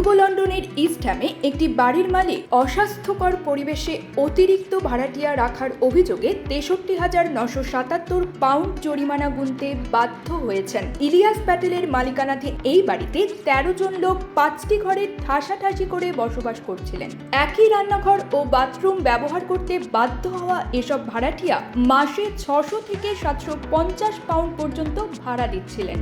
পূর্ব লন্ডনের ইস্টহ্যামে একটি বাড়ির মালিক অস্বাস্থ্যকর পরিবেশে অতিরিক্ত ভাড়াটিয়া রাখার অভিযোগে তেষট্টি হাজার নশো সাতাত্তর পাউন্ড জরিমানা গুনতে বাধ্য হয়েছেন। ইলিয়াস প্যাটেলের মালিকানাধীন এই বাড়িতে তেরো জন লোক পাঁচটি ঘরে ঠাসাঠাসি করে বসবাস করছিলেন। একই রান্নাঘর ও বাথরুম ব্যবহার করতে বাধ্য হওয়া এসব ভাড়াটিয়া মাসে ছশো থেকে সাতশো পঞ্চাশ পাউন্ড পর্যন্ত ভাড়া দিচ্ছিলেন।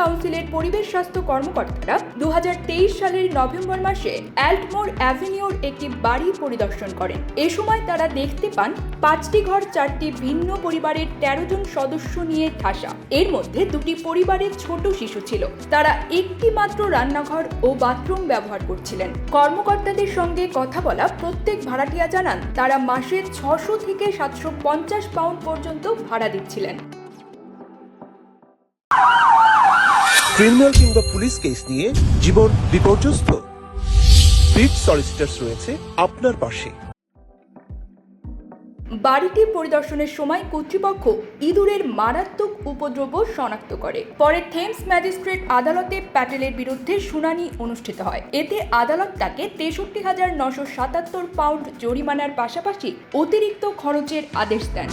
কাউন্সিলের পরিবেশ স্বাস্থ্য কর্মকর্তারা দুহাজার তেইশ সালের নভেম্বর মাসে অ্যাল্টমোর অ্যাভিনিউর একটি বাড়ি পরিদর্শন করেন। এ সময় তারা দেখতে পান, পাঁচটি ঘর, চারটি ভিন্ন পরিবারের তেরো জন সদস্য নিয়ে ঠাসা। এর মধ্যে দুটি পরিবারের ছোট শিশু ছিল। তারা একটি মাত্র রান্নাঘর ও বাথরুম ব্যবহার করছিলেন। কর্মকর্তাদের সঙ্গে কথা বলা প্রত্যেক ভাড়াটিয়া জানান, তারা মাসে ছশো থেকে সাতশো পঞ্চাশ পাউন্ড পর্যন্ত ভাড়া দিচ্ছিলেন। ক্রিমিনাল কিংবা পুলিশ কেস নিয়ে জীবন বিপর্যস্ত। বিট সলিসিটার্স রয়েছে আপনার পাশে। বাড়িটি পরিদর্শনের সময় কর্তৃপক্ষ ইঁদুরের মারাত্মক উপদ্রব শনাক্ত করে। পরে থেমস ম্যাজিস্ট্রেট আদালতে প্যাটেলের বিরুদ্ধে শুনানি অনুষ্ঠিত হয়। এতে আদালত তাকে তেষট্টি হাজার নশো সাতাত্তর পাউন্ড জরিমানার পাশাপাশি অতিরিক্ত খরচের আদেশ দেন।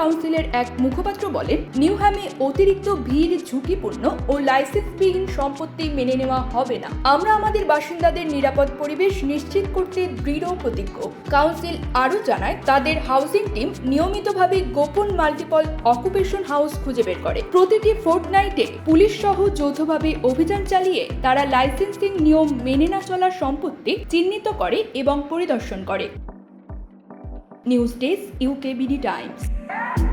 কাউন্সিলের এক মুখপাত্র বলেন, নিউহ্যামে অতিরিক্ত ভিড় ঝুঁকিপূর্ণ ও লাইসেন্সবিহীন সম্পত্তি মেনে নেওয়া হবে না। আমরা আমাদের বাসিন্দাদের নিরাপদ পরিবেশ নিশ্চিত করতে দৃঢ় প্রতিজ্ঞ। কাউন্সিল আরও জানায়, তাদের হাউসিং টিম নিয়মিতভাবে গোপন মাল্টিপল অকুপেশন হাউস খুঁজে বের করে। প্রতিটি ফোর্ট নাইটে পুলিশ সহ যৌথভাবে অভিযান চালিয়ে তারা লাইসেন্সিং নিয়ম মেনে না চলার সম্পত্তি চিহ্নিত করে এবং পরিদর্শন করে। News desk UKBD Times. Yeah.